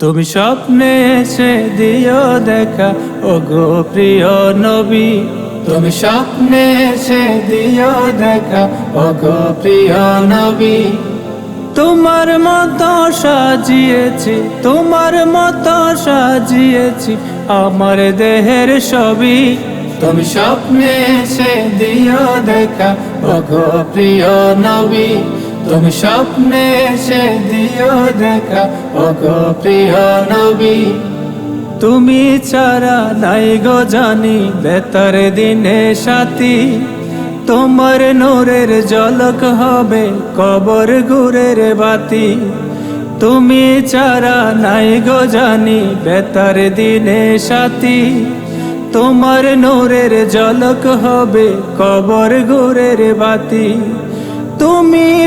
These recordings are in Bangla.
তুমি স্বপ্নে এসে দিও দেখা ও গো প্রিয় নবী। তুমি স্বপ্নে এসে দিও দেখা ও গো প্রিয় নবী। তোমার মতো সাজিয়েছি, তোমার মতো সাজিয়েছি আমার দেহের ছবি। তুমি স্বপ্নে এসে দিও দেখা ও গো প্রিয় নবী। তুমি স্বপ্নে সে দিও দেখা। ও গো প্রিয় নবী, তুমি ছাড়া নাই গো জানি, বেতার দিনে সাথী। তোমার নোরের জলক হবে কবর গুরের বাতি। তুমি ছাড়া নাই গো জানি, বেতার দিনে সাথী। তোমার নোরের জলক হবে কবর গুরের বাতি।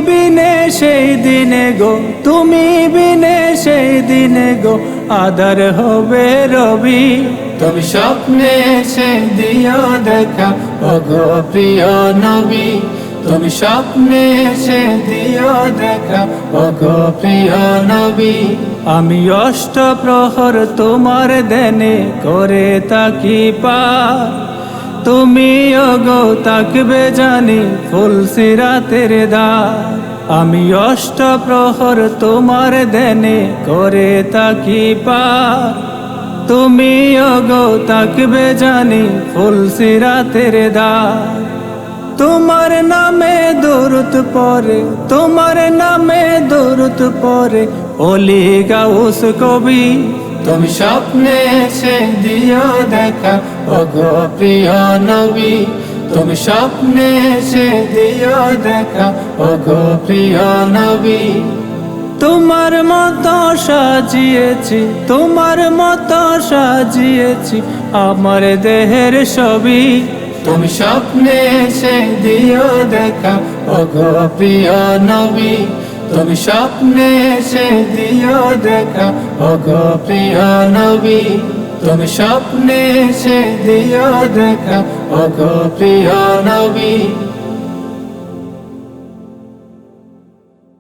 বিনে সেই দিনে গো তুমি বিনে সেই দিনে গো আদার হবে রবি। তুমি স্বপ্নে এসে দিও দেখা ও প্রিয় নবী। তুমি স্বপ্নে এসে দিও দেখা ও গো প্রিয় নবী। আমি অষ্ট প্রহর তোমার দেনে করে তাকি পা তুমি অগো তাকবে জানি, ফুল সিরাতের দা আমি অষ্ট প্রহর তোমার দেনে করে তাকি পা তুমি অগো তাকবে জানি, ফুল সিরাতের দা তোমার নামে দূরত পরে তোমার নামে দূরত পরে ওলি গাউস কবি। তুমি স্বপ্নে এসে দিও দেখা। ও গো প্রিয় নবী, তুমি স্বপ্নে এসে দিও দেখা। ও গো প্রিয় নবী, তোমার মতো সাজিয়েছি, তোমার মতো সাজিয়েছি আমার দেহের ছবি। তুমি স্বপ্নে এসে দিও দেখা। ও গো প্রিয় নবী তুমি স্বপ্নে এসে দিও দেখা। ও গো প্রিয় নবী, তুমি স্বপ্নে এসে দিও দেখা। ও প্রিয় নবী।